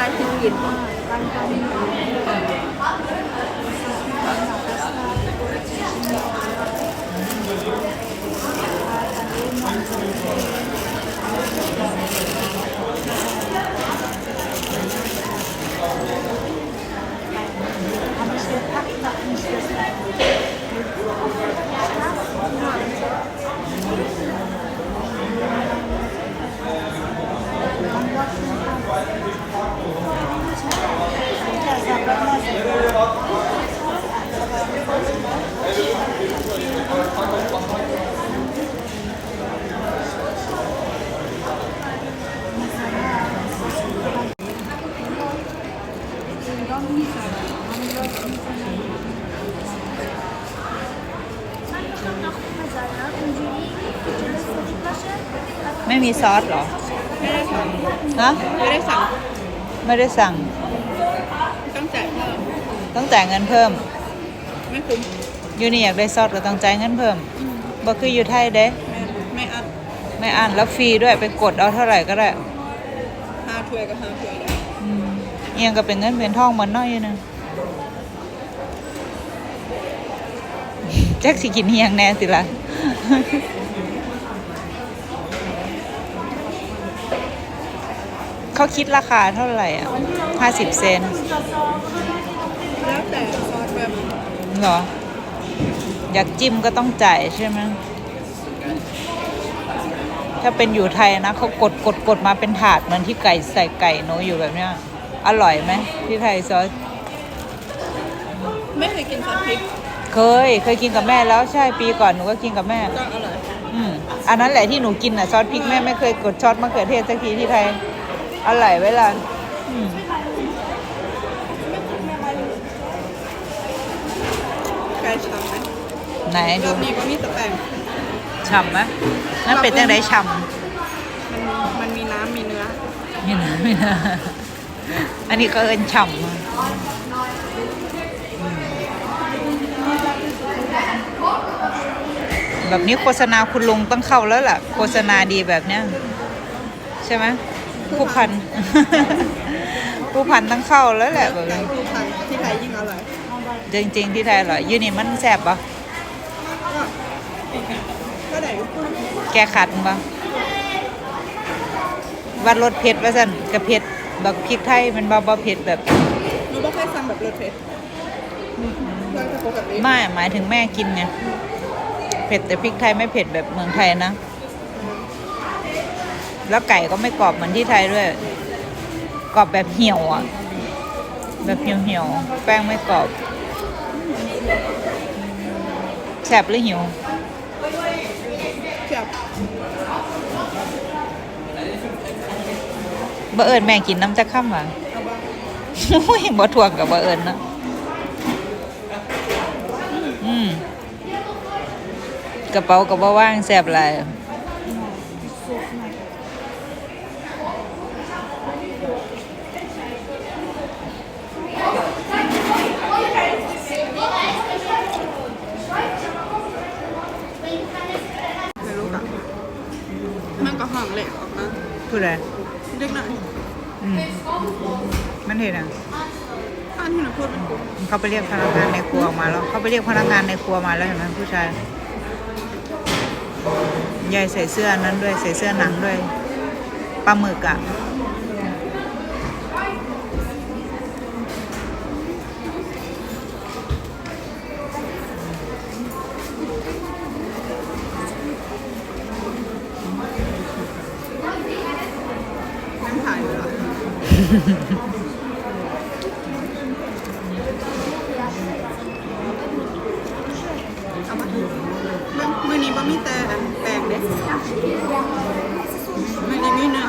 ตั้งที่กิน ไม่มีซอสเหรอ ไม่ได้สั่งฮะไม่ได้สั่ง ไม่ได้สั่ง ต้องจ่ายเพิ่ม ต้องจ่ายเงินเพิ่ม ไม่คุ้ม อยู่นี่อยากได้ซอสก็ต้องจ่ายเงินเพิ่มบ่คืออยู่ไทยเด้ ไม่ไม่อัน ไม่อ่านแล้วฟรีด้วยไปกดเอาเท่าไหร่ก็ได้ห้าถ้วยก็ห้าถ้วยได้อืม เอียงก็เป็นเงินเป็นทองเหมือนน้อยนึงแจ็คสิกินเฮียงแน่สิละเขาคิดราคาเท่าไหร่อะห้าสิบเซนแล้วแต่ซอสแบบเหรอ อยากจิ้มก็ต้องจ่ายใช่ไหมถ้าเป็นอยู่ไทยนะเขากดกดกดมาเป็นถาดเหมือนที่ไก่ใส่ไก่โนอยู่แบบเนี้ย อร่อยไหมที่ไทยซอสไม่เคยกินซอสพริกเคย เคยกินกับแม่แล้วใช่ปีก่อนหนูก็กินกับแม่ก็อร่อยอืมอันนั้นแหละที่หนูกินอะซอสพริกแม่ไม่เคยกดซอสมะเขือเทศสักทีที่ไทยอร่อยเวลาอืมไก่ฉ่ำไหมไหนรดูอบนี้ก็มีแต่แป้งฉ่ำไหมนั่นเป็นจังไดฉ่มันมันมีน้ำมีเนื้อำนี่นะนี่นะ อันนี้ก็เอินฉ่ำอะอืมแบบนี้โฆษณาคุณลุงต้องเข้าแล้วล่ะ โฆษณาดีแบบเนี้ยใช่ไหมผู้พัน ผู้พันต้องเข้าแล้วแหละแบบไก่นี้ผู้พันที่ไทยยิ่งอร่อยจริง ๆ ที่ไทยอร่อยยูนี่มันแซ่บปะก็ก็ได้แกขัดปะวัดรสเผ็ดว่าสั่นกระเผ็ดแบบพริกไทยมันบ่บ่เผ็ดแบบหนูไม่เคยสั่งแบบรสเผ็ดเพื่อนจะปกติไม่หมายถึงแม่กินไงเผ็ดแต่พริกไทยไม่เผ็ดแบบเมืองไทยนะ แล้วไก่ก็ไม่กรอบเหมือนที่ไทยด้วยกรอบแบบเหี่ยวอะ แบบเหี่ยวเหี่ยวๆแป้งไม่กรอบแสบหรือหิวเจียบ บ่เอิญแม่กินน้ำจะข้ามว่ะเอาบ้างโอ้ยบ่ทวงกับบ่เอิญนะอืมกระเป๋ากับบ่ว่างแสบหลายไม่รู้กันมันก็ห่างเหล็กออกมาพูดอะไร เด็กหน่อยอืมมันเห็นอะอันที่หนูพูดเป็นเขาไปเรียกพนักงานในครัวออกมาแล้วเขาไปเรียกพนักงานในครัวมาแล้วเห็นไหมผู้ชายยายใส่เสื้อนั้นด้วยใส่เสื้อหนังด้วยปลาหมึกอะ มือนี้บ่มีแต่แปลงเด็มือนี้มีเนื้อ